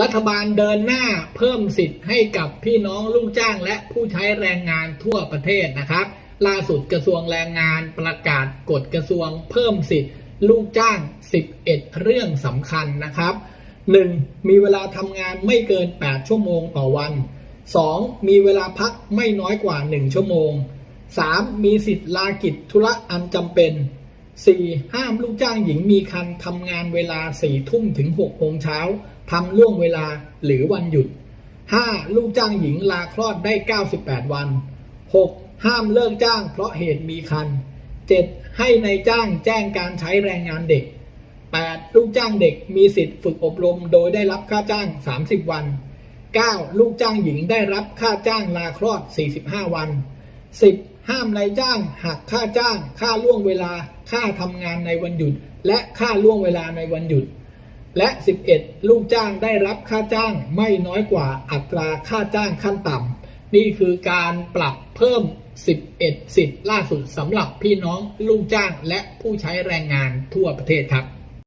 รัฐบาลเดินหน้าเพิ่มสิทธิ์ให้กับพี่น้องลูกจ้างและผู้ใช้แรงงานทั่วประเทศนะครับ ล่าสุดกระทรวงแรงงานประกาศกฎกระทรวงเพิ่มสิทธิ์ ลูกจ้าง 11 เรื่องสำคัญนะครับ 1. มีเวลาทำงานไม่เกิน 8 ชั่วโมงต่อวัน 2. มีเวลาพักไม่น้อยกว่า 1 ชั่วโมง 3. มีสิทธิ์ลากิจธุระอันจำเป็น 4. ห้ามลูกจ้างหญิงมีคันทำงานเวลา4ทุ่มถึง6โมงเช้าทำล่วงเวลาหรือวันหยุด 5. ลูกจ้างหญิงลาคลอดได้ 98 วัน 6. ห้ามเลิกจ้างเพราะเหตุมีคัน 7. ให้ในายจ้างแจ้งการใช้แรงงานเด็ก 8. ลูกจ้างเด็กมีสิทธิ์ฝึกอบรมโดยได้รับค่าจ้าง 30 วัน 9. ลูกจ้างหญิงได้รับค่าจ้างลาคลอด 45 วัน 10. ห้ามนายจ้างหักค่าจ้าง ค่าล่วงเวลา ค่าทำงานในวันหยุด และค่าล่วงเวลาในวันหยุด และ 11 ลูกจ้างได้รับค่าจ้างไม่น้อยกว่าอัตราค่าจ้างขั้นต่ำนี่คือการปรับเพิ่ม 11 สิทธิ์ล่าสุดสำหรับพี่น้องลูกจ้างและผู้ใช้แรงงานทั่วประเทศครับ